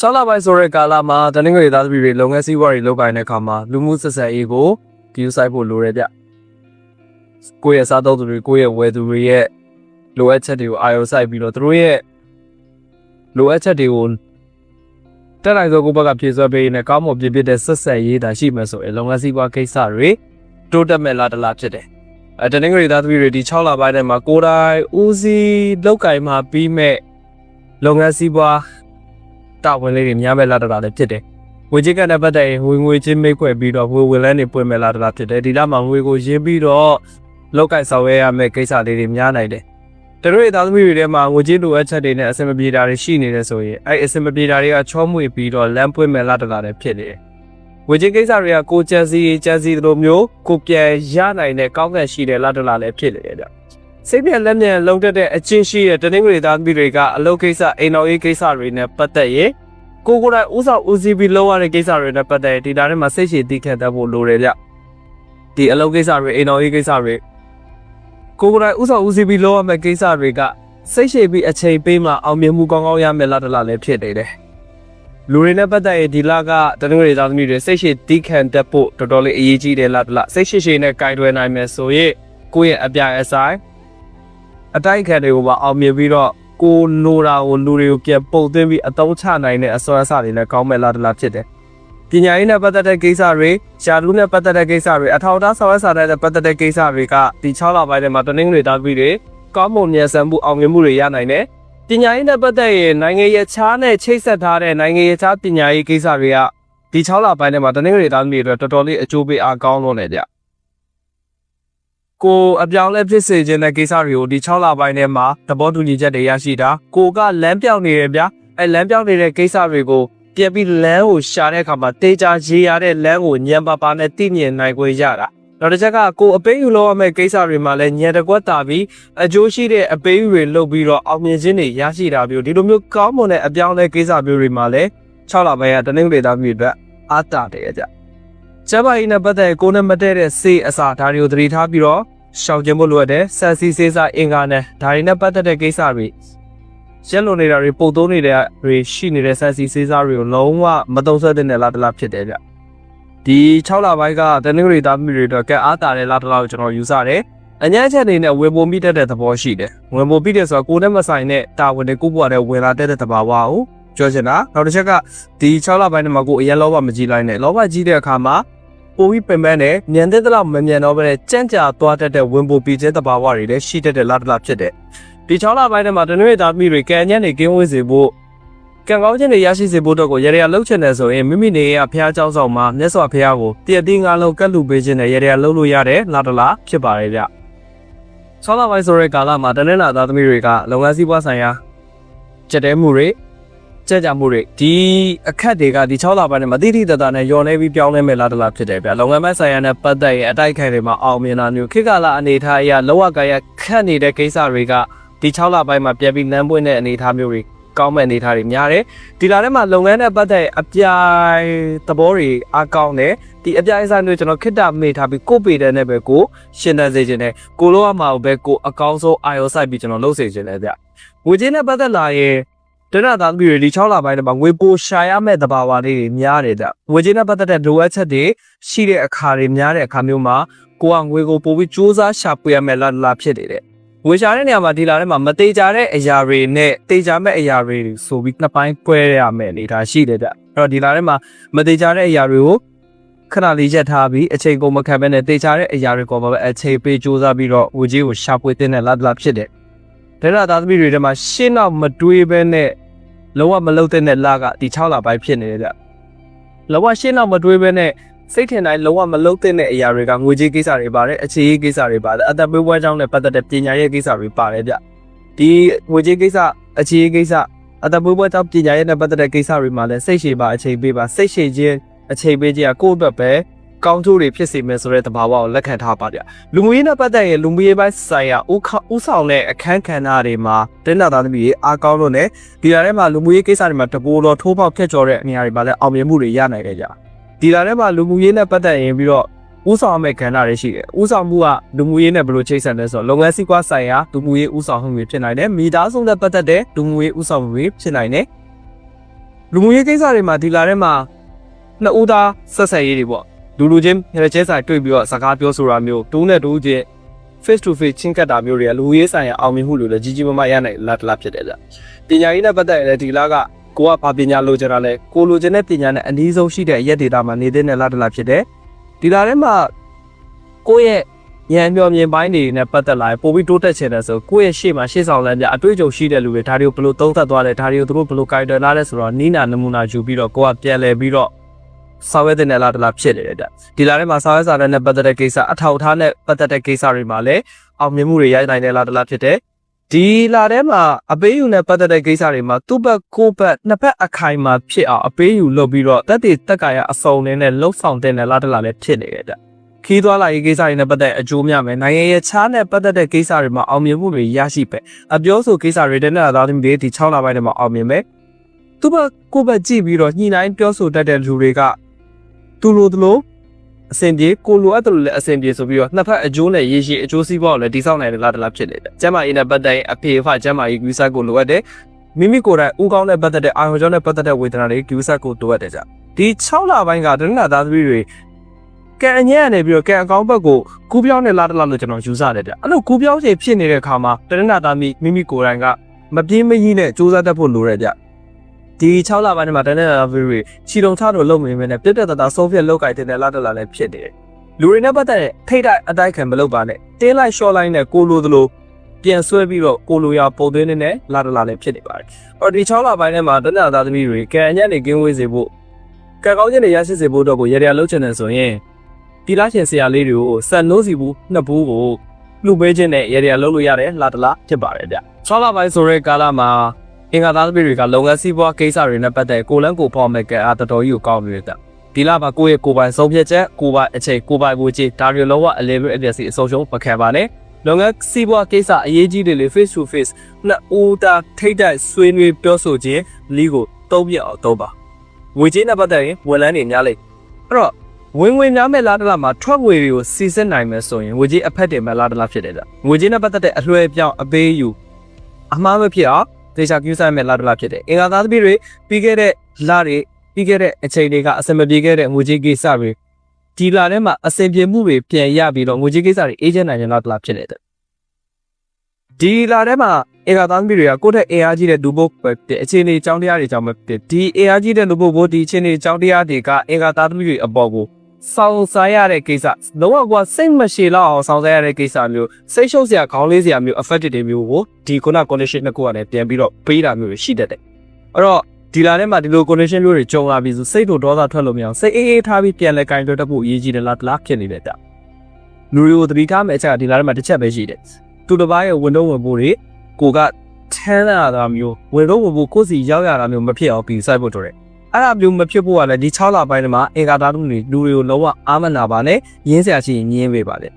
6လပိုင်းဆိုတဲ့ကာလမှာတနင်္ဂနွေသားသမီးတွေလုပ်ငန်းစည်းဝါးတွေလုပ်ကိုင်တဲ့အခါမှာလူမှုဆက်ဆံရေးကိုကြည့်ဆိုင်ဖို့လိုတယ်ဗျကိုယ့်ရဲ့စားသုံးသူတွေကိုယ့်ရဲ့ဝယ်သူတွေရဲ့လိုအပ်ချက်တွေကိုအာရုံစိုက်ပြီးတော့သူတို့ရဲ့လိုအပ်ချက်တွေကိုတက်နိုင်သောကိုယ့်ဘက်ကဖြည့်စွက်ပေးနေကောင်းမွန်ပြည့်ပြည့်တဲ့ဆက်ဆက်ရေးတာရှိမှဆိုရင်လုပ်ငန်းစည်းဝါးကိစ္စတွေတိုးတက်မဲ့လားတလားဖြစ်တယ်အဲတနင်္ဂနွေသားသမီးတွေဒီ6လပိုင်းထဲမှာကိုယ်တိုင်ဦးစီးလောက်ကင်မှာပြီးမဲ့လုပ်ငန်းစည်းဝါး တာဝန်လေးတွေများမဲ့လာတတာလည်းဖြစ်တယ်။ငွေကြေးကနဲ့ပတ်သက်ရင်ငွေငွေချင်းမိတ်ခွဲပြီးတော့ငွေဝင်လန်းနေပွင့်မဲ့လာတတာဖြစ်တယ်။ဒီလမှာငွေကိုရင်းပြီးတော့လောက်ကင်ဆောင်ရွက်ရမယ့်ကိစ္စလေးတွေများနိုင်တယ်။တတို့ရဲ့သားသမီးတွေထဲမှာငွေကြေးလိုအပ်ချက်တွေနဲ့အဆင်မပြေတာတွေရှိနေတယ်ဆိုရင်အဲ့အဆင်မပြေတာတွေကချောမွေပြီးတော့လမ်းပွင့်မဲ့လာတတာလည်းဖြစ်နေတယ်။ငွေကြေးကိစ္စတွေကကိုကြံစီကြံစီသလိုမျိုးကိုပြန်ရနိုင်တဲ့ကောင်းကင်ရှိတဲ့လာတလာလည်းဖြစ်နေတယ်ဗျ။ စိတ်ပြက်လက်မြန်လုံတက်တဲ့အချင်းရှိတဲ့တနင်္ဂနွေသားသမီးတွေကအလုပ်ကိစ္စအိမ်တော်ရေးကိစ္စတွေနဲ့ပတ်သက်ရင်ကိုကိုယ်တိုင်ဥဆောင်ဦးစီးပြီးလုပ်ရတဲ့ကိစ္စတွေနဲ့ပတ်သက်ရင်ဒီတာထဲမှာစိတ်ရှည်သိခံတတ်ဖို့လိုတယ်ဗျဒီအလုပ်ကိစ္စတွေအိမ်တော်ရေးကိစ္စတွေကိုကိုယ်တိုင်ဥဆောင်ဦးစီးပြီးလုပ်ရမယ့်ကိစ္စတွေကစိတ်ရှည်ပြီးအချိန်ပေးမှအောင်မြင်မှုကောင်းကောင်းရမယ်လားတလားလည်းဖြစ်နေတယ်လူတွေနဲ့ပတ်သက်ရင်ဒီလကတနင်္ဂနွေသားသမီးတွေစိတ်ရှည်သိခံတတ်ဖို့တော်တော်လေးအရေးကြီးတယ်လားတလားစိတ်ရှည်ရှည်နဲ့ကြိုင်တွယ်နိုင်မယ်ဆိုရင်ကိုယ့်ရဲ့အပြိုင်အဆိုင် အတိုက်အခံတွေကိုပါအောင်မြင်ပြီးတော့ကိုလိုတာကိုလူတွေကိုပြန်ပုတ်သွင်းပြီးအသုံးချနိုင်တဲ့အစွမ်းအစတွေလည်းကောင်းမဲ့လားတလားဖြစ်တယ်။ပညာရေးနဲ့ပတ်သက်တဲ့ကိစ္စတွေရှာလူနဲ့ပတ်သက်တဲ့ကိစ္စတွေအထောက်အထားဆောင်ရွက်စာတဲ့ပတ်သက်တဲ့ကိစ္စတွေကဒီ6လပိုင်းထဲမှာတနင်္ဂနွေသားပြီးတွေကောင်းမွန်မြန်ဆန်မှုအောင်မြင်မှုတွေရနိုင်တယ်။ပညာရေးနဲ့ပတ်သက်ရင်နိုင်ငံရေးခြားနဲ့ချိတ်ဆက်ထားတဲ့နိုင်ငံရေးခြားပညာရေးကိစ္စတွေကဒီ6လပိုင်းထဲမှာတနင်္ဂနွေသားပြီးတွေအတွက်တော်တော်လေးအကျိုးပေးအားကောင်းလို့နေကြ။ ကိုအပြောင်းလဲဖြစ်စေခြင်းတဲ့ကိစ္စတွေကိုဒီ6လပိုင်းထဲမှာသဘောတူညီချက်တွေရရှိတာကိုကလမ်းပြောင်းနေရဗျာအဲလမ်းပြောင်းနေတဲ့ကိစ္စတွေကိုပြန်ပြီးလမ်းကိုရှာတဲ့အခါမှာတေချာရေရတဲ့လမ်းကိုညံပါပါနဲ့သိမြင်နိုင်ခွင့်ရတာနောက်တစ်ချက်ကကိုအပေးယူလို့ရမယ့်ကိစ္စတွေမှာလည်းညံတကွက်တာပြီးအကျိုးရှိတဲ့အပေးယူတွေလုပ်ပြီးတော့အောင်မြင်ခြင်းတွေရရှိတာမျိုးဒီလိုမျိုးကောင်းမွန်တဲ့အပြောင်းလဲကိစ္စမျိုးတွေမှာလည်း6လပိုင်းကတနင်္ဂနွေသားမျိုးအတွက်အားတာတယ်ကြကျမကြီးနဲ့ပတ်သက်ကိုနဲ့မတည့်တဲ့စေအစာဒါတွေကိုသတိထားပြီးတော့ ရှောင်ကျင်ဖို့လိုအပ်တယ်ဆန်စီစေးစားအင်္ဂါနဲ့ဒါတွေနဲ့ပတ်သက်တဲ့ကိစ္စတွေရက်လွန်နေတာတွေပုံသုံးနေတဲ့တွေရှိနေတဲ့ဆန်စီစေးစားတွေကိုလုံးဝမတုံ့ဆက်တဲ့လားတလားဖြစ်တယ်ဗျဒီ6လပိုင်းကတနင်္ဂနွေသားမိတွေတော့ကဲအားတာတဲ့လားတလားကိုကျွန်တော်ယူဆတယ်အញ្ញမ်းချက်အနေနဲ့ဝင်ပုံမိတတ်တဲ့သဘောရှိတယ်ဝင်ပုံပြီးတယ်ဆိုတော့ကိုယ်နဲ့မဆိုင်တဲ့တာဝန်တွေကိုဘွားတဲ့ဝင်လာတဲ့သဘာဝကိုပြောချင်တာနောက်တစ်ချက်ကဒီ6လပိုင်းထဲမှာကိုယ်အရင်လောဘမကြီးလိုက်နဲ့လောဘကြီးတဲ့အခါမှာ ပိုပြီးပင်ပန်းတယ်မြန်တဲ့တလောက်မမြန်တော့ဘဲနဲ့ကြမ်းကြာသွားတတ်တဲ့ဝင်ပိုပြီးကျဲတဘာဝတွေလည်းရှိတတ်တဲ့လားတလားဖြစ်တယ်ဒီ6လပိုင်းထဲမှာတနွေသားသမီးတွေကံညံ့နေကင်းဝေးစေဖို့ကံကောင်းခြင်းတွေရရှိစေဖို့တော့ကိုရရလှုပ်ချင်တယ်ဆိုရင်မိမိနေရဖះเจ้าဆောင်မှာမြတ်စွာဘုရားကိုတည့်တင်းငါလုံးကတ်လူပေးခြင်းနဲ့ရရလှုပ်လို့ရတယ်လားတလားဖြစ်ပါရဲ့ဗျ6လပိုင်းဆိုတဲ့ကာလမှာတနင်္လာသားသမီးတွေကလုပ်ငန်းစည်းပွားဆိုင်ရာကြက်တဲမှုတွေ ကြက်ကြမှုတွေဒီအခက်တွေကဒီ6လပိုင်းနဲ့မတိတိတတနဲ့ယော်နေပြီးပြောင်းလဲမဲ့လားတလားဖြစ်တယ်ဗျလုပ်ငန်းမဆိုင်ရာနဲ့ပတ်သက်ရင်အတိုက်ခိုက်တွေမှာအောင်မြင်တာမျိုးခေတ်ကာလအနေထားအရလောကကာယခက်နေတဲ့ကိစ္စတွေကဒီ6လပိုင်းမှာပြန်ပြီးနန်းပွင့်တဲ့အနေထားမျိုးတွေကောင်းမဲ့အနေထားတွေများတယ်ဒီလာထဲမှာလုပ်ငန်းနဲ့ပတ်သက်အပြိုင်သဘောတွေအားကောင်းတယ်ဒီအပြိုင်ဆိုင်တွေကျွန်တော်ခိတ္တမေ့ထားပြီးကိုပေတဲ့နဲ့ပဲကိုရှင်းတတ်စေခြင်းနဲ့ကိုလိုအမှာပဲကိုအကောင်းဆုံးအာရုံစိုက်ပြီးကျွန်တော်လုပ်စေခြင်းနဲ့ဗျငွေကြေးနဲ့ပတ်သက်လာရင် တနင်္လာသားသမီးတွေဒီ6လပိုင်းထဲမှာငွေပိုရှာရမဲ့တဘာဝလေးတွေများတယ်ကြငွေကြေးနဲ့ပတ်သက်တဲ့လိုအပ်ချက်တွေရှိတဲ့အခါတွေများတဲ့အခါမျိုးမှာကိုကငွေကိုပိုပြီးစူးစမ်းရှာပွေရမယ်လားလားဖြစ်နေတဲ့ငွေရှာတဲ့နေရာမှာဒီလာထဲမှာမသေးကြတဲ့အရာတွေနဲ့တေချာမဲ့အရာတွေဆိုပြီးနှစ်ပိုင်း꿰ရမယ်အနေဒါရှိတယ်ကြအဲ့တော့ဒီလာထဲမှာမသေးကြတဲ့အရာတွေကိုခဏလေးချက်ထားပြီးအချိန်ကုန်မခံဘဲနဲ့တေချာတဲ့အရာတွေကိုပဲအချိန်ပေးစူးစမ်းပြီးတော့ငွေကြေးကိုရှာပွေတဲ့နဲ့လားလားဖြစ်တယ်ဒရသားသမီးတွေထဲမှာရှင်းတော့မတွေးဘဲနဲ့ လုံးဝမလုံတဲ့နဲ့လာကဒီ6လပိုင်းဖြစ်နေတယ်ကြလုံးဝရှင်းတော့မတွေးဘဲနဲ့စိတ်ထင်တိုင်းလုံးဝမလုံတဲ့အရာတွေကငွေကြေးကိစ္စတွေပါတယ်အခြေရေးကိစ္စတွေပါတယ်အသက်ပေးပွဲကြောင်းနဲ့ပတ်သက်တဲ့ပညာရေးကိစ္စတွေပါတယ်ဗျဒီငွေကြေးကိစ္စအခြေရေးကိစ္စအသက်ပေးပွဲကြောင်းပညာရေးနဲ့ပတ်သက်တဲ့ကိစ္စတွေမှာလည်းစိတ်ရှည်ပါအချိန်ပေးပါစိတ်ရှည်ခြင်းအချိန်ပေးခြင်းကကိုယ့်အတွက်ပဲ ကောင်းကျိုးတွေဖြစ်စေမယ်ဆိုတဲ့သဘာဝကိုလက်ခံထားပါဗျလူမှုရေးနဲ့ပတ်သက်ရင်လူမှုရေးပိုင်းဆိုင်ရာဥခဥဆောင်တဲ့အခန်းကဏ္ဍတွေမှာတင်းနာသားသမီးတွေအားကောင်းလို့ ਨੇ ဒီလာထဲမှာလူမှုရေးကိစ္စတွေမှာတပိုးတော်ထိုးပေါက်ဖြတ်ကျော်တဲ့နေရာတွေမှာလည်းအောင်မြင်မှုတွေရနိုင်တယ်ကြဒီလာထဲမှာလူမှုရေးနဲ့ပတ်သက်ရင်ပြီးတော့ဥဆောင်မဲ့ကဏ္ဍတွေရှိတယ်ဥဆောင်မှုကလူမှုရေးနဲ့ဘယ်လိုချိတ်ဆက်လဲဆိုတော့လုပ်ငန်းစည်းကွားဆိုင်ရာလူမှုရေးဥဆောင်မှုတွေဖြစ်နိုင်တယ်မိသားစုနဲ့ပတ်သက်တဲ့လူမှုရေးဥဆောင်မှုတွေဖြစ်နိုင်တယ်လူမှုရေးကိစ္စတွေမှာဒီလာထဲမှာနှစ်ဦးသားဆက်ဆက်ရေးတွေပေါ့ လူလူချင်းရကျဲဆိုင်တွေ့ပြီးတော့စကားပြောဆိုတာမျိုးတူးနဲ့တူးချင်း face to face ချင်းကပ်တာမျိုးတွေကလူရေးဆိုင်ရာအောင်မြင်မှုလို့လည်းကြီးကြီးမားမားရနိုင်လာတလားဖြစ်တယ်ဗျပညာရေးနဲ့ပတ်သက်ရင်လည်းဒီလာကကိုကဘာပညာလိုချင်တာလဲကိုလိုချင်တဲ့ပညာနဲ့အနည်းဆုံးရှိတဲ့အရက်ဒေတာမှာနေတဲ့နဲ့လာတလားဖြစ်တယ်ဒီလာထဲမှာကိုယ့်ရဲ့ဉာဏ်မျှော်မြင်ပိုင်းတွေနဲ့ပတ်သက်လာရင်ပိုပြီးတိုးတက်ချင်တယ်ဆိုကိုယ့်ရဲ့ရှေ့မှာရှေ့ဆောင်လမ်းပြအတွေ့အကြုံရှိတဲ့လူတွေဒါတွေကိုဘယ်လိုသုံးသပ်သွားလဲဒါတွေကိုသူတို့ဘယ်လိုကိုင်တွယ်လာလဲဆိုတော့နီးနာနမူနာယူပြီးတော့ကိုကပြန်လဲပြီးတော့ စာဝဲတဲ့နယ်လာတလားဖြစ်နေတယ်ဗျဒီလာထဲမှာစာဝဲစာတမ်းနဲ့ပတ်သက်တဲ့ကိစ္စအထောက်အထားနဲ့ပတ်သက်တဲ့ကိစ္စတွေမှာလည်းအောင်မြင်မှုတွေရနိုင်တယ်လားတလားဖြစ်တယ်ဒီလာထဲမှာအပေးယူနဲ့ပတ်သက်တဲ့ကိစ္စတွေမှာသူ့ဘက်ကိုယ့်ဘက်နှစ်ဘက်အခိုင်မှာဖြစ်အောင်အပေးယူလုပ်ပြီးတော့တက်တည်တက်ကာရအစုံနဲ့လှုပ်ဆောင်တဲ့နယ်လာတလားလည်းဖြစ်နေတယ်ဗျခီးသွားလာရေးကိစ္စတွေနဲ့ပတ်သက်အကျိုးများမယ်နိုင်ငံရဲ့ချားနဲ့ပတ်သက်တဲ့ကိစ္စတွေမှာအောင်မြင်မှုတွေရရှိပဲအပြောဆိုကိစ္စတွေတဲ့နဲ့သားသမီးတွေဒီ6လပိုင်းထဲမှာအောင်မြင်မယ်သူ့ဘက်ကိုယ့်ဘက်ကြည့်ပြီးတော့ညှိနှိုင်းပြောဆိုတတ်တဲ့လူတွေက သူလိုသူလိုအဆင်ပြေကိုလိုအပ်တယ်လို့လည်းအဆင်ပြေဆိုပြီးတော့နှစ်ဖက်အကျိုးနဲ့ရေရှည်အကျိုးစီးပွားကိုလည်းတိစောက်နိုင်တယ်လားတလားဖြစ်နေတယ်ကျမ်းမာရေးနဲ့ပတ်သက်ရင်အဖေအဖကျမ်းမာရေးကိစ္စကိုလိုအပ်တယ်မိမိကိုယ်တိုင်ဥကောင်းနဲ့ပတ်သက်တဲ့အာရုံကြောနဲ့ပတ်သက်တဲ့ဝေဒနာတွေကိစ္စကိုလိုအပ်တယ်ကြဒီ6လပိုင်းကတနင်္လာသားသမီးတွေကံအညံ့နေပြီးတော့ကံအကောင်းဘက်ကိုကူးပြောင်းနေလားတလားလို့ကျွန်တော်ယူဆတယ်ဗျအဲ့လိုကူးပြောင်းချိန်ဖြစ်နေတဲ့အခါမှာတနင်္လာသားသမီးမိမိကိုယ်တိုင်ကမပြင်းမကြီးနဲ့စူးစမ်းတတ်ဖို့လိုတယ်ဗျ ဒီ6လပိုင်းမှာတနင်္လာသားသမီးတွေခြီတုံချတော့လုံနေမယ်နဲ့ပြတ်တက်တတာဆုံးဖြတ်လောက်ကြိုက်တဲ့လားတလားလည်းဖြစ်နေတယ်လူတွေနဲ့ပတ်သက်တဲ့ထိတ်တိုက်အတိုက်ခံမလုပ်ပါနဲ့တင်းလိုက်ရှော့လိုက်နဲ့ကိုလိုသလိုပြန်ဆွဲပြီးတော့ကိုလိုရပုံသွင်းနေနဲ့လာတလာလည်းဖြစ်နေပါတယ်။အော်ဒီ6လပိုင်းထဲမှာတနင်္လာသားသမီးတွေကံအညံ့နေကင်းဝေးစေဖို့ကံကောင်းခြင်းတွေရရှိစေဖို့တော့ကိုရရလှုပ်ချင်တယ်ဆိုရင်တီလာရှင်ဆရာလေးတွေကိုစံနိုးစီဘူးနှစ်ဘူးကိုလူပေးခြင်းနဲ့ရရလှုပ်လို့ရတယ်လာတလာဖြစ်ပါတယ်ဗျ။6လပိုင်းဆိုတဲ့ကာလမှာ အင်္ဂါသားသမီးတွေကလုပ်ငန်းစည်းပွားကိစ္စတွေနဲ့ပတ်သက်ကိုလန်းကိုဖော်မဲ့ကဲအားတော်တော်ကြီးကိုကောင်းနေတဲ့ဒီလမှာကိုယ့်ရဲ့ကိုယ်ပိုင်ဆုံးဖြတ်ချက်ကိုယ်ပိုင်အချိန်ကိုယ်ပိုင်ကိုယ်ကြည့်ဒါတွေလုံးဝအလေဘယ်အပြည့်စီအဆုံးရှုံးမခံပါနဲ့လုပ်ငန်းစီးပွားကိစ္စအရေးကြီးတွေလေ face to face နှစ်ဦးတာထိတ်တိုက်ဆွေးနွေးပြောဆိုခြင်းလီကိုသုံးပြအောင်သုံးပါငွေကြေးနဲ့ပတ်သက်ရင်ဝန်လန်းတွေများလိုက်အဲ့တော့ဝင်ဝင်များမဲ့လားတလားမှာထွက်ငွေတွေကိုစီစစ်နိုင်မယ်ဆိုရင်ငွေကြေးအဖက်တွေမဲ့လားတလားဖြစ်တယ်ကြငွေကြေးနဲ့ပတ်သက်တဲ့အလွှဲပြောင်းအပေးယူအမှားမဖြစ်အောင် ဒေချာကျူးဆိုင်မဲ့လားတလားဖြစ်တယ်အင်္ဂါသားသမီးတွေပြီးခဲ့တဲ့လတွေပြီးခဲ့တဲ့အချိန်တွေကအဆင်မပြေခဲ့တဲ့ငွေကြေးကိစ္စတွေဒီလာထဲမှာအဆင်ပြေမှုတွေပြန်ရပြီးတော့ငွေကြေးကိစ္စတွေအေးချမ်းနိုင်ကြတော့တလားဖြစ်နေတယ်ဒီလာထဲမှာအေဂါသားသမီးတွေကကိုယ့်ထက်အေအားကြီးတဲ့လူဘုတ်ပဲတဲ့အခြေအနေကြောင်းတရားတွေကြောင့်ပဲဖြစ်ဒီအေအားကြီးတဲ့လူဘုတ်ဘို့ဒီအခြေအနေကြောင်းတရားတွေကအေဂါသားသမီးတွေအပေါ်ကို စောင့်စားရတဲ့ကိစ္စလုံးဝကစိတ်မရှိတော့အောင်စောင့်စားရတဲ့ကိစ္စမျိုးစိတ်ရှုပ်စရာခေါင်းလေးစရာမျိုး affected တွေမျိုးကိုဒီခုန condition နှစ်ခုကလည်းပြန်ပြီးတော့ပေးတာမျိုးရှိတတ်တယ်အဲ့တော့ဒီလာထဲမှာဒီလို condition မျိုးတွေကြုံလာပြီးဆိုစိတ်တို့ဒေါသထွက်လို့မရအောင်စိတ်အေးအေးထားပြီးပြန်လဲကင်တွယ်တတ်ဖို့အရေးကြီးတယ်လားတလားဖြစ်နေတယ်တဲ့လူတွေကိုသတိထားမယ့်အချက်ကဒီလာထဲမှာတစ်ချက်ပဲရှိတယ်သူတစ်ပါးရဲ့ဝန်တော့ဝန်ဖို့တွေကိုကထမ်းလာတာမျိုးဝန်တော့ဝန်ဖို့ကိုယ်စီရောက်ရတာမျိုးမဖြစ်အောင်ပြီးစိုက်ဖို့တို့တယ် အဲ့ဒါမျိုးမဖြစ်ဖို့ကလည်းဒီ6လပိုင်းမှာအင်္ဂါသားတို့တွေလူတွေကိုလုံးဝအာမနာပါနဲ့ရင်းစရာရှိရင်ညင်းပေးပါလေ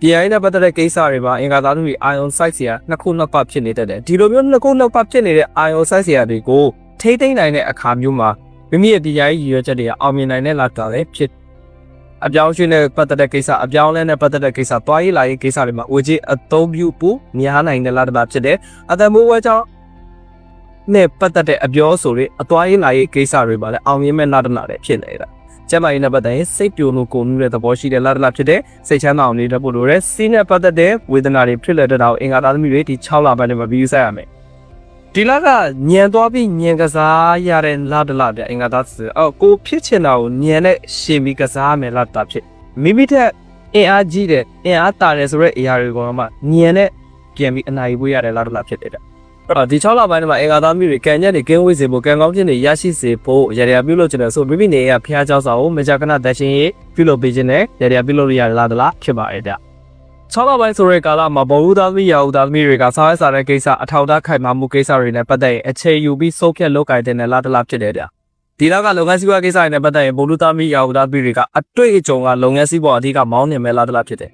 ပြန်ရတဲ့ပတ်သက်တဲ့ကိစ္စတွေမှာအင်္ဂါသားတို့တွေ ion site ဆရာနှစ်ခုနှစ်ပတ်ဖြစ်နေတတ်တယ်ဒီလိုမျိုးနှစ်ခုနှစ်ပတ်ဖြစ်နေတဲ့ ion site ဆရာတွေကိုထိမ့်သိမ့်နိုင်တဲ့အခါမျိုးမှာမိမိရဲ့ပညာရေးရည်ရွယ်ချက်တွေကအောင်မြင်နိုင်တဲ့လောက်တာလည်းဖြစ်အပြောင်းရွှေ့နဲ့ပတ်သက်တဲ့ကိစ္စအပြောင်းလဲနဲ့ပတ်သက်တဲ့ကိစ္စတွားရေးလာရေးကိစ္စတွေမှာဝေကြီးအသုံးပြုဖို့များနိုင်တဲ့လောက်တာဖြစ်တယ်အသက်မွေးဝဲကြောင်း နဲ့ပတ်သက်တဲ့အပြောဆိုတွေအသွားရေးလာရေးကိစ္စတွေပါလဲအောင်မြင်မဲ့နာတနာတွေဖြစ်နေတာကျမကြီးနဲ့ပတ်သက်ရင်စိတ်ပြိုလို့ကိုမှုတဲ့သဘောရှိတဲ့လာတလာဖြစ်တဲ့စိတ်ချမ်းသာအောင်နေတတ်ဖို့လိုတယ်စီးနဲ့ပတ်သက်တဲ့ဝေဒနာတွေဖြစ်လက်တဲ့တာကိုအင်္ဂါသားသမီးတွေဒီ6လပိုင်းထဲမှာပြီးယူဆိုင်ရမယ်ဒီလကညံသွားပြီးညံကစားရတဲ့လာတလာပြအင်္ဂါသားစအော်ကိုဖြစ်ချင်တာကိုညံနဲ့ရှင်ပြီးကစားမယ်လာတာဖြစ်မိမိထက်အင်အားကြီးတယ်အင်အားတာတယ်ဆိုတဲ့အရာတွေကမှညံနဲ့ပြန်ပြီးအနာရီပွေးရတယ်လာတလာဖြစ်တယ်တဲ့အဲ့ ဒီ6လပိုင်းမှာအင်္ဂါသားမျိုးတွေကံညက်တွေကင်းဝေးစေဖို့ကံကောင်းခြင်းတွေရရှိစေဖို့ရရပြုလုပ်ခြင်းနဲ့ဆိုမိမိနေရဖျားเจ้าစာကိုမကြာခဏသက်ရှင်ရေးပြုလုပ်ပေးခြင်းနဲ့ရရပြုလုပ်ရလာတလားဖြစ်ပါရဲ့ဗျ6လပိုင်းဆိုတဲ့ကာလမှာဘောလူသားသမီးရာဦးသားသမီးတွေကစားရစားတဲ့ကိစ္စအထောက်အထားခိုင်မာမှုကိစ္စတွေနဲ့ပတ်သက်ရင်အခြေယူပြီးဆုံးဖြတ်လုပ်ကိုင်တဲ့နဲ့လာတလားဖြစ်တယ်ဗျဒီလောက်ကလုပ်ငန်းစည်းဝါးကိစ္စတွေနဲ့ပတ်သက်ရင်ဘောလူသားသမီးရာဦးသားသမီးတွေကအတွေ့အကြုံကလုပ်ငန်းစည်းဝါးအဓိကမောင်းနေမဲ့လာတလားဖြစ်တယ်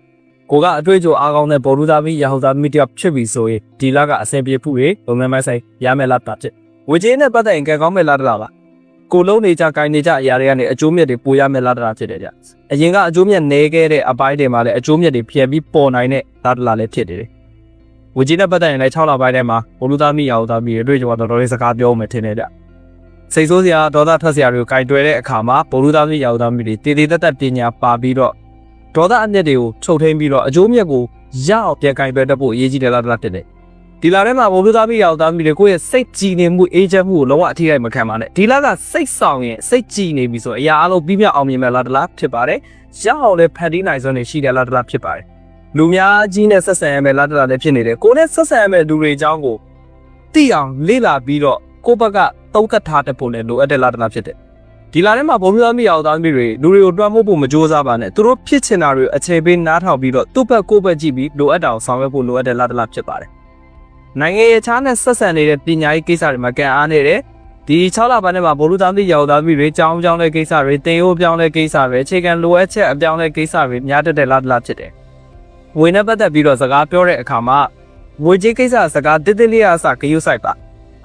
ကိုကအတွေ့အကြုံအားကောင်းတဲ့ဘောလူသားမီးရဟောသားမီးတယောက်ဖြစ်ပြီဆိုရင်ဒီလကအဆင်ပြေဖို့ရေလုပ်ငန်းမိုင်းဆိုင်ရမယ်လားတာဖြစ်ဝေကျေးနဲ့ပတ်သက်ရင်ကံကောင်းမယ်လားတလားပါကိုလုံးနေကြကိုင်းနေကြအရာတွေကနေအကျိုးမြတ်တွေပိုရမယ်လားတလားဖြစ်တယ်ကြအရင်ကအကျိုးမြတ်နေခဲ့တဲ့အပိုင်းတွေမှာလည်းအကျိုးမြတ်တွေပြန်ပြီးပေါ်နိုင်တဲ့လားတလားလည်းဖြစ်တယ်ဝေကျေးနဲ့ပတ်သက်ရင်လည်း6လပိုင်းထဲမှာဘောလူသားမီးရဟောသားမီးတွေတွေ့ကြတော့တော်တော်လေးစကားပြောမယ်ထင်တယ်ကြစိတ်ဆိုးစရာဒေါသထွက်စရာတွေကိုကင်တွယ်တဲ့အခါမှာဘုရုသားမျိုးရောက်သားမျိုးတွေတည်တည်တက်တက်ပညာပါပြီးတော့ ဒေါသအမျက်တွေကိုချုပ်ထိန်ပြီးတော့အကျိုးမြတ်ကိုရအောင်ပြန်ကင်တွယ်တတ်ဖို့အရေးကြီးတယ်လားတလားဖြစ်တယ်ဒီလာထဲမှာဘုရုသားမျိုးရောက်သားမျိုးတွေကိုယ့်ရဲ့စိတ်ကြည်နေမှုအေးချမ်းမှုကိုလုံးဝအထီးရိုက်မခံပါနဲ့ဒီလာကစိတ်ဆောင်ရင်စိတ်ကြည်နေပြီဆိုအရာအလုံးပြီးမြတ်အောင်မြင်မဲ့လားတလားဖြစ်ပါတယ်ရအောင်လည်းဖန်တီးနိုင်စွမ်းနေရှိတယ်လားတလားဖြစ်ပါတယ်လူများကြီးနဲ့ဆက်ဆံရမယ်လားတလားလည်းဖြစ်နေတယ်ကိုယ်နဲ့ဆက်ဆံရမယ်လူတွေအကြောင်းကိုသိအောင်လေ့လာပြီးတော့ကိုယ့်ဘက်ကတုံးကတ်ထားတဲ့ပုံနဲ့လိုအပ်တဲ့လာတနာဖြစ်တယ်။ ဒီလာထဲမှာဘုံမျိုးသားမိအောင်သားမိတွေလူတွေကိုတွန်းမို့ဖို့မကြိုးစားပါနဲ့သူတို့ဖြစ်ချင်တာတွေအချိန်ပေးနားထောင်ပြီးတော့သူ့ဘက်ကိုယ့်ဘက်ကြည့်ပြီးလိုအပ်တာကိုဆောင်ရွက်ဖို့လိုအပ်တဲ့လာတနာဖြစ်ပါတယ်။နိုင်ငံရေးခြားနဲ့ဆက်ဆံနေတဲ့ပညာရေးကိစ္စတွေမှာကံအားနေတယ်။ဒီ6လပိုင်းထဲမှာဘိုလူသားမိရောက်သားမိတွေကြောင်းကြောင်းတဲ့ကိစ္စတွေတင်ရိုးပြောင်းတဲ့ကိစ္စတွေအခြေခံလိုအပ်ချက်အပြောင်းတဲ့ကိစ္စတွေများတတ်တဲ့လာတနာဖြစ်တယ်။ဝင်နဲ့ပတ်သက်ပြီးတော့စကားပြောတဲ့အခါမှာငွေကြေးကိစ္စစကားတစ်တစ်လေးအစဂရုစိုက်ပါ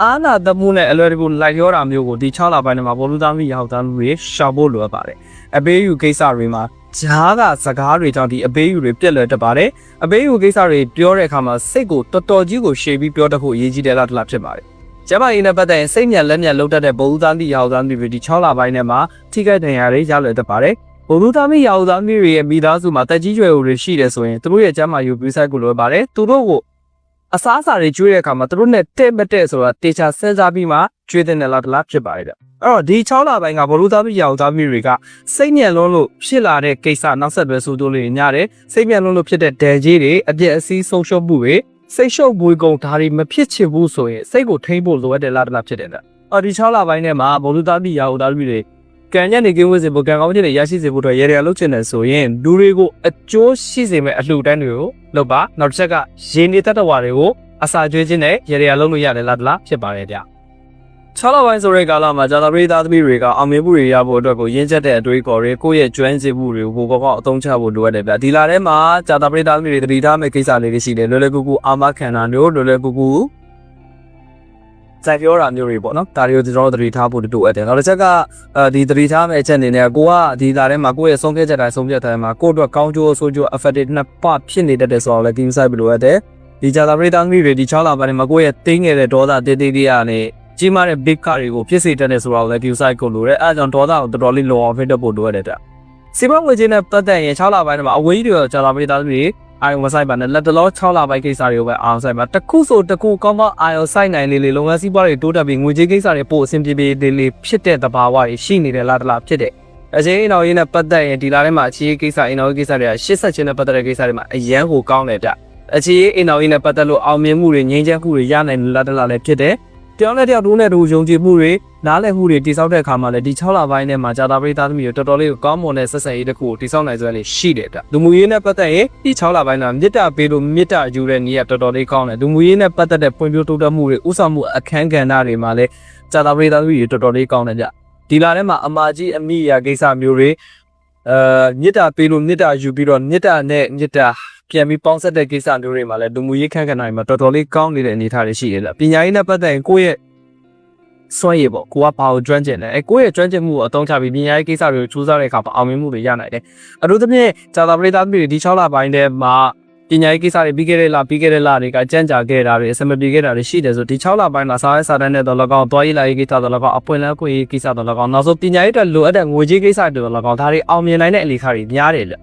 အာနာတမှုနဲ့အလွယ်တကူလိုက်ရောတာမျိုးကိုဒီ6လပိုင်းထဲမှာဘောလူသားမိရောက်သားမှုတွေရှောင်ဖို့လိုအပ်ပါတယ်အပေးယူကိစ္စတွေမှာဂျားကစကားတွေကြောင့်ဒီအပေးယူတွေပြက်လွယ်တတ်ပါတယ်အပေးယူကိစ္စတွေပြောတဲ့အခါမှာစိတ်ကိုတော်တော်ကြီးကိုရှေ့ပြီးပြောတတ်ဖို့အရေးကြီးတယ်လားတလားဖြစ်ပါတယ်ကျမအင်းနဲ့ပတ်သက်ရင်စိတ်ညက်လက်ညက်လှုပ်တတ်တဲ့ဘုလူသားမိရောက်သားမှုတွေဒီ6လပိုင်းထဲမှာထိခိုက်ဒဏ်ရာတွေရလွယ်တတ်ပါတယ်ဘုလူသားမိရောက်သားမှုတွေရဲ့မိသားစုမှာတက်ကြီးကျွယ်တွေရှိတယ်ဆိုရင်သူတို့ရဲ့ကျမယူပြီးဆိုင်ကိုလိုပါတယ်သူတို့ကို အစားအစာတွေကျွေးတဲ့အခါမှာသူတို့နဲ့တဲ့မတဲ့ဆိုတာတေချာစဉ်းစားပြီးမှကျွေးတဲ့နယ်လားတလားဖြစ်ပါရဲ့ဗျအဲ့တော့ဒီ6လပိုင်းကဘလူသားပြရောင်သားမျိုးတွေကစိတ်ညံလွန်းလို့ဖြစ်လာတဲ့ကိစ္စနောက်ဆက်တွဲဆိုးတိုးလေးညတယ်စိတ်ညံလွန်းလို့ဖြစ်တဲ့ဒဏ်ကြီးတွေအပြည့်အစည်းဆုံးရှုံးမှုတွေစိတ်ရှုပ်မွေးကုန်ဒါတွေမဖြစ်ချင်ဘူးဆိုရင်စိတ်ကိုထိန်းဖို့လိုအပ်တယ်လားတလားဖြစ်တယ်ဗျအော်ဒီ6လပိုင်းထဲမှာဘလူသားပြရောင်သားမျိုးတွေ ကံညက်နေကင်းဝေးစေဖို့ကံကောင်းခြင်းတွေရရှိစေဖို့အတွက်ရေရလုပ်ချင်တယ်ဆိုရင်လူတွေကိုအကျိုးရှိစေမယ့်အလှူဒန်းတွေကိုလုပ်ပါနောက်တစ်ချက်ကရေနေတတ္တဝါတွေကိုအစာကျွေးခြင်းနဲ့ရေရလုံးလို့ရတယ်လားတလားဖြစ်ပါတယ်ဗျ6လပိုင်းဆိုတဲ့ကာလမှာဂျာတာပရိသတ်သမီးတွေကအောင်မြင်မှုတွေရဖို့အတွက်ကိုရင်းချက်တဲ့အတွေးခေါ်တွေကိုယ့်ရဲ့ကျွမ်းကျင်မှုတွေကိုဘောကောက်အသုံးချဖို့လိုအပ်တယ်ဗျဒီလာထဲမှာဂျာတာပရိသတ်သမီးတွေတတိထားမဲ့ကိစ္စလေးတွေရှိတယ်လွယ်လွယ်ကူကူအာမခံတာမျိုးလွယ်လွယ်ကူကူ စိုက်ပြောတာမျိုးတွေပေါ့နော်ဒါတွေကိုကျွန်တော်တို့တတိထားဖို့တူအပ်တယ်နောက်တစ်ချက်ကအဲဒီတတိထားမဲ့အချက်အနေနဲ့ကိုကဒီလာထဲမှာကိုယ့်ရဲ့ဆုံးဖြတ်ချက်တိုင်းဆုံးဖြတ်တိုင်းမှာကိုယ့်အတွက်ကောင်းကျိုးဆိုးကျိုး affected နှစ်ပဖြစ်နေတတ်တယ်ဆိုတော့လည်း game site ဘယ်လိုအပ်တယ်ဒီဂျာတာပရိသတ်သမီးတွေဒီ6လပိုင်းမှာကိုယ့်ရဲ့တင်းငယ်တဲ့ဒေါသတေးသေးလေးကနေကြီးမားတဲ့ big car တွေကိုဖြစ်စေတတ်တယ်ဆိုတော့လည်း view site ကိုလိုတယ်အဲအကြောင်းဒေါသကိုတော်တော်လေးလောအောင်ဖိတ်ဖို့လိုရတယ်တဲ့စီမံငွေချင်းနဲ့ပတ်သက်ရင်6လပိုင်းမှာအဝေးကြီးတွေဂျာတာပရိသတ်သမီးတွေ အာယုံမဆိုင်ပါနဲ့လက်တလော6လပိုင်းကိစ္စတွေကိုပဲအာရုံဆိုင်ပါတစ်ခုဆိုတစ်ခုကောင်းကောင်းအာရုံဆိုင်နိုင်လေလေလုပ်ငန်းစီးပွားတွေတိုးတက်ပြီးငွေကြေးကိစ္စတွေပို့အဆင်ပြေပြေလေးလေးဖြစ်တဲ့သဘာဝတွေရှိနေတယ်လားတလားဖြစ်တယ်အချင်းအိမ်တော်ရေးနဲ့ပတ်သက်ရင်ဒီလာထဲမှာအခြေရေးကိစ္စအိမ်တော်ရေးကိစ္စတွေကရှစ်ဆက်ချင်းနဲ့ပတ်သက်တဲ့ကိစ္စတွေမှာအရန်ကိုကောင်းတယ်ဗျအခြေရေးအိမ်တော်ရေးနဲ့ပတ်သက်လို့အောင်မြင်မှုတွေငြိမ်းချမ်းမှုတွေရနိုင်လားတလားလည်းဖြစ်တယ် တယောက်နဲ့တယောက်တို့နဲ့တို့ယုံကြည်မှုတွေနားလည်မှုတွေတိစောက်တဲ့အခါမှာလည်းဒီ6လပိုင်းထဲမှာဂျာတာပရိသတ်သမီးတွေတော်တော်လေးကိုကောင်းမွန်တဲ့ဆက်ဆံရေးတစ်ခုကိုတိစောက်နိုင်စွမ်းလေးရှိတယ်ဗျလူမှုရေးနဲ့ပတ်သက်ရင်ဒီ6လပိုင်းမှာမြစ်တာပေးလို့မြစ်တာယူတဲ့နေရာတော်တော်လေးကောင်းတယ်လူမှုရေးနဲ့ပတ်သက်တဲ့ဖွံ့ဖြိုးတိုးတက်မှုတွေဥဆောင်မှုအခန်းကဏ္ဍတွေမှာလည်းဂျာတာပရိသတ်သမီးတွေတော်တော်လေးကောင်းတယ်ဗျဒီလာထဲမှာအမာကြီးအမိရာကိစ္စမျိုးတွေအဲမြစ်တာပေးလို့မြစ်တာယူပြီးတော့မြစ်တာနဲ့မြစ်တာ ပြန်ပြီးပေါင်းဆက်တဲ့ကိစ္စမျိုးတွေမှာလည်းလူမှုရေးခန့်ကဏ္ဍတွေမှာတော်တော်လေးကောင်းနေတဲ့အနေအထားတွေရှိတယ်လားပညာရေးနဲ့ပတ်သက်ရင်ကိုယ့်ရဲ့စွန့်ရည်ပေါ့ကိုကဘာကိုကျွမ်းကျင်လဲအဲကိုယ့်ရဲ့ကျွမ်းကျင်မှုကိုအသုံးချပြီးပညာရေးကိစ္စတွေကိုစူးစမ်းတဲ့အခါမှာအောင်မြင်မှုတွေရနိုင်တယ်အထူးသဖြင့်ဇာတာပရိသတ်တွေဒီ6လပိုင်းထဲမှာပညာရေးကိစ္စတွေပြီးခဲ့တဲ့လပြီးခဲ့တဲ့လတွေကကြမ်းကြာခဲ့တာတွေအဆင်မပြေခဲ့တာတွေရှိတယ်ဆိုဒီ6လပိုင်းမှာစာရေးစာတမ်းနဲ့တော့လကောက်သွားရေးလာရေးကိစ္စတော့လကောက်အပွင့်လန်းခွင့်ရေးကိစ္စတော့လကောက်နောက်ဆုံးပညာရေးအတွက်လိုအပ်တဲ့ငွေကြေးကိစ္စတွေတော့လကောက်ဒါတွေအောင်မြင်နိုင်တဲ့အနေအထားတွေများတယ်လေ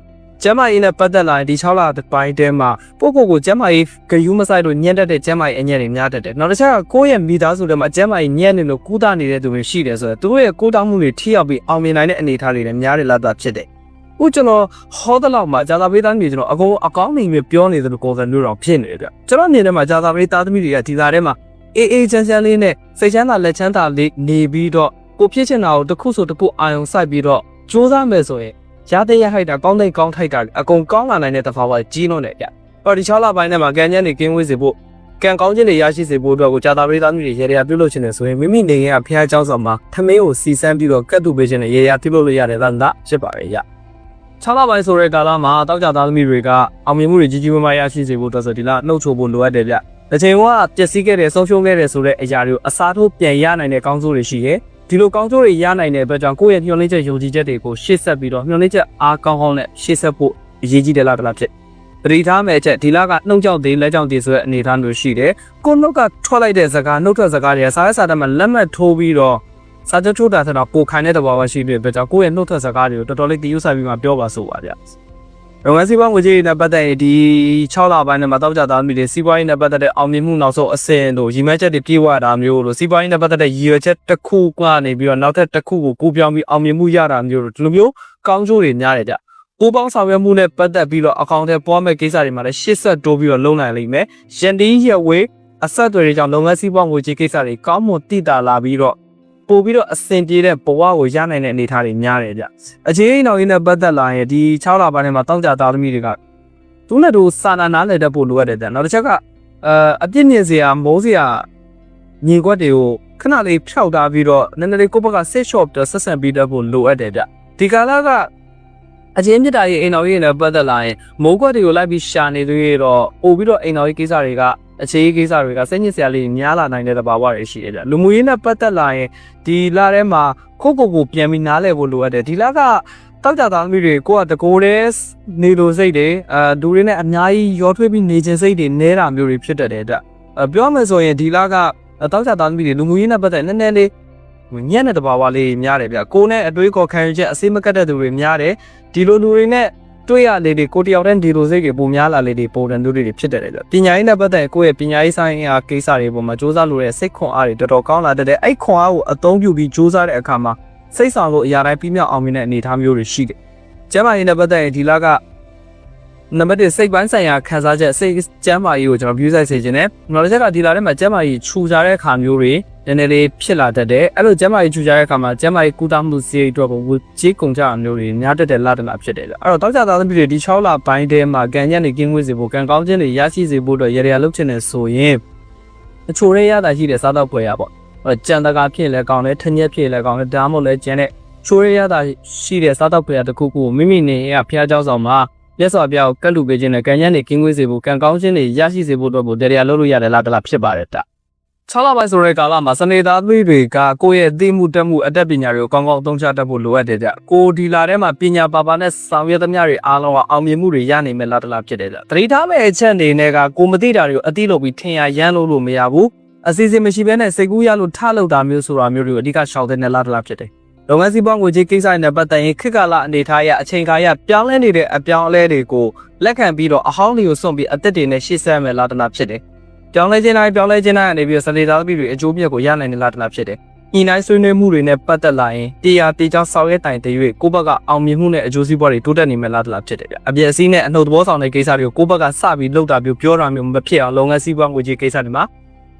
ကျမ်းမာရေးနဲ့ပတ်သက်လာရင်ဒီ6လပိုင်းတဲမှာပို့ကိုကိုကျမ်းမာရေးဂယူးမဆိုင်လို့ညံ့တတ်တဲ့ကျမ်းမာရေးအညံ့တွေများတတ်တယ်။နောက်တစ်ချက်ကကိုယ့်ရဲ့မိသားစုထဲမှာကျမ်းမာရေးညံ့နေလို့ကူးတာနေတဲ့သူတွေရှိတယ်ဆိုတော့သူတို့ရဲ့ကိုးတောင်းမှုတွေထိရောက်ပြီးအောင်မြင်နိုင်တဲ့အနေအထားတွေလည်းများတယ်လားသာဖြစ်တယ်။ဥကျွန်တော်ဟောတဲ့လောက်မှာဂျာသာပေးသားမျိုးကျွန်တော်အကုန်အကောင်းနေမျိုးပြောနေတယ်လို့ကိုယ်ကမျိုးတော့ဖြစ်နေတယ်ဗျ။ကျွန်တော်အနေနဲ့မှာဂျာသာပေးသားသမီးတွေကဒီသားထဲမှာအေးအေးချမ်းချမ်းလေးနဲ့စိတ်ချမ်းသာလက်ချမ်းသာလေးနေပြီးတော့ကိုဖြစ်ချင်တာကိုတစ်ခုဆိုတစ်ခုအာရုံစိုက်ပြီးတော့စူးစမ်းမယ်ဆိုရင် ရတဲ့ရဟိုက်တာကောင်းတဲ့ကောင်းထိုက်တာအကုန်ကောင်းလာနိုင်တဲ့တဖာဝါကြီးလုံးတယ်ဗျ။အော်ဒီ6လပိုင်းထဲမှာကန်ကျန်းနေကင်းဝေးစေဖို့ကံကောင်းခြင်းတွေရရှိစေဖို့အတွက်ကိုဂျာတာပရိသတ်မျိုးတွေရေရပြုတ်လို့ခြင်းနဲ့ဆိုရင်မိမိနေရင်ကဖះเจ้าဆောင်မှာထမင်းကိုစီစမ်းပြီးတော့ကတ်တူပေးခြင်းနဲ့ရေရပြုတ်လို့ရတယ်သာသာဖြစ်ပါရဲ့ဗျ။6လပိုင်းဆိုတဲ့ကာလမှာတောက်ကြသားသမီးတွေကအောင်မြင်မှုတွေကြီးကြီးမားမားရရှိစေဖို့အတွက်ဆိုဒီလနှုတ်ချိုဖို့လိုအပ်တယ်ဗျ။တစ်ချိန်ကပျက်စီးခဲ့တဲ့ဆုံးရှုံးခဲ့တဲ့ဆိုတဲ့အရာတွေကိုအစားထိုးပြန်ရနိုင်တဲ့ကောင်းစိုးတွေရှိရဲ့။ ဒီလိုကောင်းကျိုးတွေရနိုင်တဲ့အတွက်ကြောင့်ကိုယ့်ရဲ့မျှော်လင့်ချက်ယုံကြည်ချက်တွေကိုရှေ့ဆက်ပြီးတော့မျှော်လင့်ချက်အားကောင်းကောင်းနဲ့ရှေ့ဆက်ဖို့အရေးကြီးတယ်လားတလားဖြစ်ပရိထားမဲ့အချက်ဒီလကနှုတ်ကြောက်သေးလက်ကြောက်သေးဆိုတဲ့အနေအထားမျိုးရှိတယ်ကိုနှုတ်ကထွက်လိုက်တဲ့ဇကာနှုတ်ထွက်ဇကာတွေကစားရစားတတ်မှလက်မှတ်ထိုးပြီးတော့စာချုပ်ထုတ်တာဆိုတော့ပိုခိုင်တဲ့တဘာဝရှိတဲ့အတွက်ကြောင့်ကိုယ့်ရဲ့နှုတ်ထွက်စကားတွေကိုတော်တော်လေးတည်ယူဆိုင်ပြီးမှပြောပါဆိုပါဗျ။ လုပ်ငန်းစီးပွားငွေကြေးနဲ့ပတ်သက်ရင်ဒီ6လပိုင်းနဲ့မှာတောက်ကြသားမိတွေစီးပွားရေးနဲ့ပတ်သက်တဲ့အောင်မြင်မှုနောက်ဆုံးအဆင့်တို့ရည်မှန်းချက်တွေပြေဝတာမျိုးလို့စီးပွားရေးနဲ့ပတ်သက်တဲ့ရည်ရွယ်ချက်တစ်ခုကနေပြီးတော့နောက်ထပ်တစ်ခုကိုကိုပြောင်းပြီးအောင်မြင်မှုရတာမျိုးတို့ဒီလိုမျိုးကောင်းကျိုးတွေများတယ်ကြ။ကိုပေါင်းဆောင်ရွက်မှုနဲ့ပတ်သက်ပြီးတော့အကောင့်ထဲပွားမဲ့ကိစ္စတွေမှာလည်းရှစ်ဆက်တိုးပြီးတော့လုံနိုင်လိမ့်မယ်။ရန်တီးရဝေးအဆက်အသွယ်တွေကြောင့်လုပ်ငန်းစီးပွားငွေကြေးကိစ္စတွေကောင်းမွန်တည်တာလာပြီးတော့ ပို့ပြီးတော့အဆင်ပြေတဲ့ဘဝကိုရနိုင်တဲ့အနေအထားတွေများတယ်ကြ။အခြေအနေနောက်ရင်းနဲ့ပတ်သက်လာရင်ဒီ6လပိုင်းထဲမှာတောင်းကြသားသမီးတွေကသူနဲ့တို့စာနာနားလည်တတ်ဖို့လိုအပ်တယ်တဲ့။နောက်တစ်ချက်ကအဲအပြစ်မြင်စရာမိုးစရာညီကွက်တွေကိုခဏလေးဖြောက်ထားပြီးတော့နည်းနည်းလေးကိုယ့်ဘက်က set shop တော့ဆက်ဆံပြီးတတ်ဖို့လိုအပ်တယ်ဗျ။ဒီကာလကအချင်းမြတ်တာရဲ့အိမ်တော်ရေးနဲ့ပတ်သက်လာရင်မိုးကွက်တွေကိုလိုက်ပြီးရှာနေသေးတော့ပို့ပြီးတော့အိမ်တော်ရေးကိစ္စတွေက အခြေရေးကိစ္စတွေကစိတ်ညစ်စရာလေးများလာနိုင်တဲ့တဘာဝတွေရှိတယ်ဗျလူမှုရေးနဲ့ပတ်သက်လာရင်ဒီလထဲမှာကိုကိုကိုပြန်ပြီးနားလည်ဖို့လိုအပ်တယ်ဒီလကတောက်ကြသားမျိုးတွေကိုကတကိုယ်တည်းနေလိုစိတ်တွေအဲဒူတွေနဲ့အများကြီးရောထွေးပြီးနေခြင်းစိတ်တွေနဲတာမျိုးတွေဖြစ်တတ်တယ်ဗျအဲပြောမယ်ဆိုရင်ဒီလကတောက်ကြသားမျိုးတွေလူမှုရေးနဲ့ပတ်သက်နည်းနည်းလေးညံ့တဲ့တဘာဝလေးများတယ်ဗျကိုနဲ့အတွေးခေါ်ခံယူချက်အစိမကတ်တဲ့သူတွေများတယ်ဒီလိုလူတွေနဲ့ တွေ့ရလေတွေကိုတယောက်တည်းဒီလိုစိတ်တွေပုံများလာလေတွေပုံတန်တို့တွေဖြစ်တယ်လေပညာရေးနဲ့ပတ်သက်ကိုယ့်ရဲ့ပညာရေးဆိုင်ရာကိစ္စတွေပေါ်မှာစူးစမ်းလို့ရတဲ့စိတ်ခွန်အားတွေတော်တော်ကောင်းလာတဲ့အဲ့ခွန်အားကိုအသုံးပြုပြီးစူးစမ်းတဲ့အခါမှာစိတ်ဆောင်လို့အရာတိုင်းပြီးမြောက်အောင်မြင်တဲ့အနေအထားမျိုးတွေရှိတယ်ကျမ်းမာရေးနဲ့ပတ်သက်ရင်ဒီလကနံပါတ်1စိတ်ပိုင်းဆိုင်ရာခံစားချက်စိတ်ကျမ်းမာရေးကိုကျွန်တော် view ဆိုင်စေခြင်းနဲ့နောက်တစ်ချက်ကဒီလာထဲမှာကျမ်းမာရေးခြူကြတဲ့အခါမျိုးတွေ နည်းနည်းလေးဖြစ်လာတတ်တယ်အဲ့လိုကျမ်းမာရေးခြူကြတဲ့အခါမှာကျမ်းမာရေးကုသမှုစရိတ်အတွက်ကိုကြီးကုန်ကြအမျိုးတွေများတတ်တဲ့လာတနာဖြစ်တယ်အဲ့တော့တောက်ကြသားသမီးတွေဒီ6လပိုင်းထဲမှာကံညက်နေကင်းဝေးစေဖို့ကံကောင်းခြင်းတွေရရှိစေဖို့အတွက်ရရလုပ်ချင်တယ်ဆိုရင်အချိုရဲရတာရှိတဲ့စားတော့ပွဲရပေါ့အဲ့ကြံတကာဖြစ်လဲကောင်းတယ်ထညက်ဖြစ်လဲကောင်းတယ်ဒါမှမဟုတ်လဲကျန်တဲ့ချိုရဲရတာရှိတဲ့စားတော့ပွဲရတစ်ခုခုမိမိနေရဖျားเจ้าဆောင်မှာရက်စွာပြောက်ကတ်လူပေးခြင်းနဲ့ကံညက်နေကင်းဝေးစေဖို့ကံကောင်းခြင်းတွေရရှိစေဖို့အတွက်ကိုတရားလုပ်လို့ရတယ်လားတလားဖြစ်ပါတယ်တာ 6လပိုင်းဆိုတဲ့ကာလမှာစနေသားသွေးတွေကကိုယ့်ရဲ့သိမှုတက်မှုအတတ်ပညာတွေကိုကောင်းကောင်းအသုံးချတတ်ဖို့လိုအပ်တယ်ကြ။ကိုဒီလာထဲမှာပညာပါပါနဲ့ဆောင်ရွက်သမျှတွေအားလုံးကအောင်မြင်မှုတွေရနိုင်မဲ့လားတလားဖြစ်တယ်ကြ။တတိထားမဲ့အချက်အနေနဲ့ကကိုမသိတာတွေကိုအတိလုပ်ပြီးထင်ရရမ်းလို့လို့မရဘူး။အစီအစဉ်မရှိဘဲနဲ့စိတ်ကူးရလို့ထလုပ်တာမျိုးဆိုတာမျိုးတွေကိုအဓိကရှောင်တဲ့နဲ့လားတလားဖြစ်တယ်။လုပ်ငန်းစီးပွားငွေကြေးကိစ္စတွေနဲ့ပတ်သက်ရင်ခေတ်ကာလအနေထားအရအချိန်ကာလပြောင်းလဲနေတဲ့အပြောင်းအလဲတွေကိုလက်ခံပြီးတော့အဟောင်းတွေကိုစွန့်ပြီးအသက်တွေနဲ့ရှေ့ဆက်မယ်လားတလားဖြစ်တယ်။ ပြောင်းလဲခြင်းတိုင်းပြောင်းလဲခြင်းတိုင်းအနေပြီးစနေသားသမီးတွေအကျိုးမြတ်ကိုရနိုင်တယ်လားတလားဖြစ်တယ်။ညီနိုင်ဆွေးနွေးမှုတွေနဲ့ပတ်သက်လာရင်တရားတေချောင်းဆောင်ရွက်တိုင်တရွေ့ကိုယ့်ဘက်ကအောင်မြင်မှုနဲ့အကျိုးစီးပွားတွေတိုးတက်နေမယ်လားတလားဖြစ်တယ်ဗျ။အပြည့်အစည်းနဲ့အနှုတ်သဘောဆောင်တဲ့ကိစ္စတွေကိုကိုယ့်ဘက်ကစပြီးလုပ်တာမျိုးပြောတာမျိုးမဖြစ်အောင်လုပ်ငန်းစီးပွားငွေကြေးကိစ္စတွေမှာ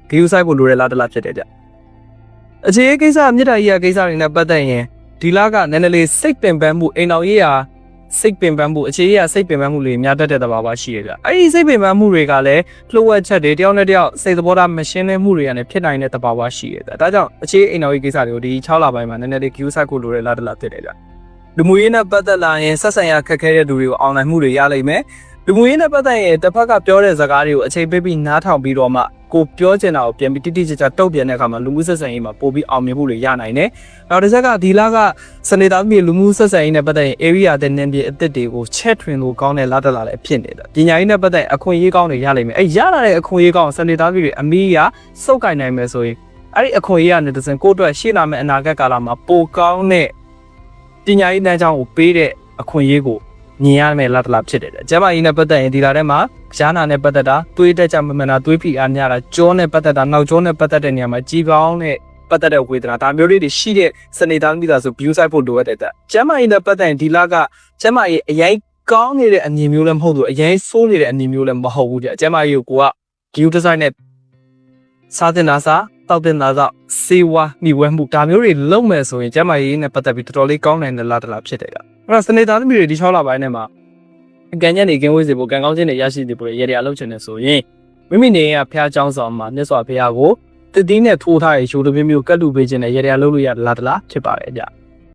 ဂရုစိုက်ဖို့လိုတယ်လားတလားဖြစ်တယ်ဗျ။အခြေအကိစ္စမြစ်တာကြီးရကိစ္စတွေနဲ့ပတ်သက်ရင်ဒီလကနည်းနည်းလေးစိတ်ပင်ပန်းမှုအိမ်တော်ရေးရာ စိတ်ပင်ပန်းမှုအခြေအရစိတ်ပင်ပန်းမှုတွေများတတ်တဲ့တဘာဝရှိရကြ။အဲ့ဒီစိတ်ပင်ပန်းမှုတွေကလည်းလှုပ်ဝက်ချက်တွေတယောက်နဲ့တယောက်စိတ်သဘောထားမရှင်းတဲ့မှုတွေကနေဖြစ်နိုင်တဲ့တဘာဝရှိရကြ။ဒါကြောင့်အခြေအိမ်တော်ရေးကိစ္စတွေကိုဒီ6လပိုင်းမှာနည်းနည်းလေး queue ဆက်ကိုလိုတဲ့လာတလာဖြစ်တယ်ကြ။လူမှုရေးနဲ့ပတ်သက်လာရင်ဆက်ဆံရခက်ခဲတဲ့လူတွေကိုအောင်နိုင်မှုတွေရလိမ့်မယ်။လူမှုရေးနဲ့ပတ်သက်ရင်တစ်ဖက်ကပြောတဲ့စကားတွေကိုအချိန်ပေးပြီးနားထောင်ပြီးတော့မှ ကိုပြောချင်တာကိုပြန်ပြီးတိတိကျကျတုတ်ပြန်တဲ့အခါမှာလူမှုဆက်ဆံရေးမှာပို့ပြီးအောင်မြင်မှုတွေရနိုင်တယ်။နောက်တစ်ချက်ကဒီလကစနေသားမြေလူမှုဆက်ဆံရေးနဲ့ပတ်သက်ရင် area တဲ့နင်းပြအစ်စ်တွေကိုချက်ထွင်လို့ကောင်းတဲ့လာတလာလည်းဖြစ်နေတာ။ပညာရေးနဲ့ပတ်သက်အခွင့်အရေးကောင်းတွေရလိမ့်မယ်။အဲရလာတဲ့အခွင့်အရေးကောင်းစနေသားမြေတွေအမီးရစုပ်ကင်နိုင်မယ်ဆိုရင်အဲ့ဒီအခွင့်အရေးကနေတစ်စင်ကိုယ့်အတွက်ရှေ့လာမယ့်အနာဂတ်ကာလမှာပိုကောင်းတဲ့ပညာရေးတန်းချောင်းကိုပေးတဲ့အခွင့်အရေးကို မြင်ရမယ်လားတလားဖြစ်တယ်။ကျမကြီးနဲ့ပတ်သက်ရင်ဒီလာထဲမှာရားနာနဲ့ပတ်သက်တာသွေးတက်ကြမမှန်တာသွေးဖိအားများတာကြောနဲ့ပတ်သက်တာနောက်ကြောနဲ့ပတ်သက်တဲ့နေရာမှာကြီးပေါင်းနဲ့ပတ်သက်တဲ့ဝေဒနာဒါမျိုးလေးတွေရှိတဲ့စနေသားမိသားစု view site ဖို့လိုအပ်တဲ့တဲ့။ကျမကြီးနဲ့ပတ်သက်ရင်ဒီလာကကျမကြီးအရင်ကောင်းနေတဲ့အမြင်မျိုးလည်းမဟုတ်ဘူးအရင်ဆိုးနေတဲ့အမြင်မျိုးလည်းမဟုတ်ဘူးကြ။ကျမကြီးကိုက view design နဲ့စားတင်တာစားတောက်တင်တာစားစေဝါမိဝဲမှုဒါမျိုးတွေလုပ်မယ်ဆိုရင်ကျမကြီးနဲ့ပတ်သက်ပြီးတော်တော်လေးကောင်းနိုင်တဲ့လားတလားဖြစ်တယ်က။ အဲ့တော့စနေသားသမီးတွေဒီ6လပိုင်းထဲမှာအကံညက်နေကင်းဝေးစေဖို့ကံကောင်းခြင်းတွေရရှိစေဖို့ရေရအလုပ်ချင်တယ်ဆိုရင်မိမိနေရဖះเจ้าဆောင်မှာမြတ်စွာဘုရားကိုတည်တည်နဲ့ထိုးထားတဲ့ရိုးတပင်းမျိုးကတ်လူပေးခြင်းနဲ့ရေရအလုပ်လို့ရလာတလားဖြစ်ပါတယ်ကြ။